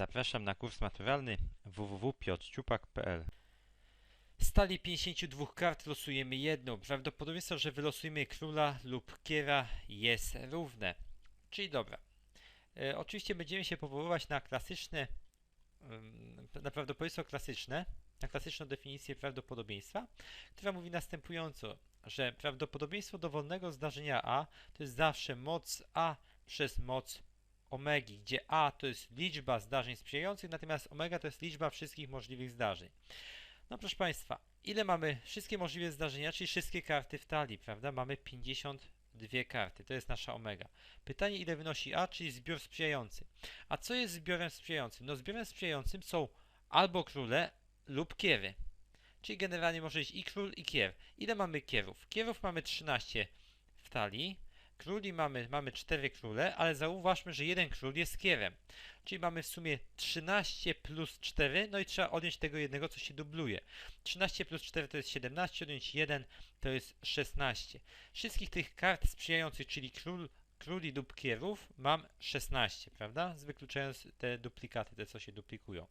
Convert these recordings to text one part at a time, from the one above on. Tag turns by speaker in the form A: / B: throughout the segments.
A: Zapraszam na kurs maturalny www.piotrciupak.pl Stali 52 kart losujemy jedną. Prawdopodobieństwo, że wylosujemy króla lub kiera jest równe. Czyli dobra. E, oczywiście będziemy się powoływać na klasyczne, na prawdopodobieństwo klasyczne, na klasyczną definicję prawdopodobieństwa, która mówi następująco, że prawdopodobieństwo dowolnego zdarzenia A to jest zawsze moc A przez moc omegi, gdzie A to jest liczba zdarzeń sprzyjających, natomiast omega to jest liczba wszystkich możliwych zdarzeń. No proszę Państwa, ile mamy wszystkie możliwe zdarzenia, czyli wszystkie karty w talii, prawda? Mamy 52 karty, to jest nasza omega. Pytanie, ile wynosi A, czyli zbiór sprzyjający. A co jest zbiorem sprzyjającym? No zbiorem sprzyjającym są albo króle lub kiery. Czyli generalnie może być i król, i kier. Ile mamy kierów? Kierów mamy 13 w talii, króli mamy, mamy 4 króle, ale zauważmy, że jeden król jest kierem. Czyli mamy w sumie 13 plus 4, no i trzeba odjąć tego jednego, co się dubluje. 13 plus 4 to jest 17, odjąć 1 to jest 16. Wszystkich tych kart sprzyjających, czyli król, króli lub kierów, mam 16, prawda? Wykluczając te duplikaty, te co się duplikują.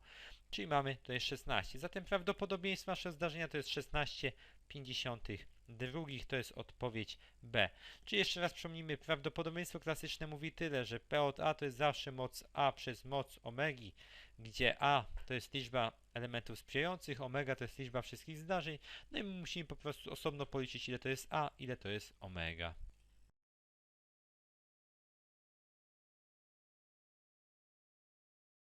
A: Czyli mamy tutaj 16. Zatem prawdopodobieństwo naszego zdarzenia to jest 16 52 to jest odpowiedź B. Czyli jeszcze raz przypomnijmy, prawdopodobieństwo klasyczne mówi tyle, że P od A to jest zawsze moc A przez moc omegi, gdzie A to jest liczba elementów sprzyjających, omega to jest liczba wszystkich zdarzeń, no i my musimy po prostu osobno policzyć ile to jest A, ile to jest omega.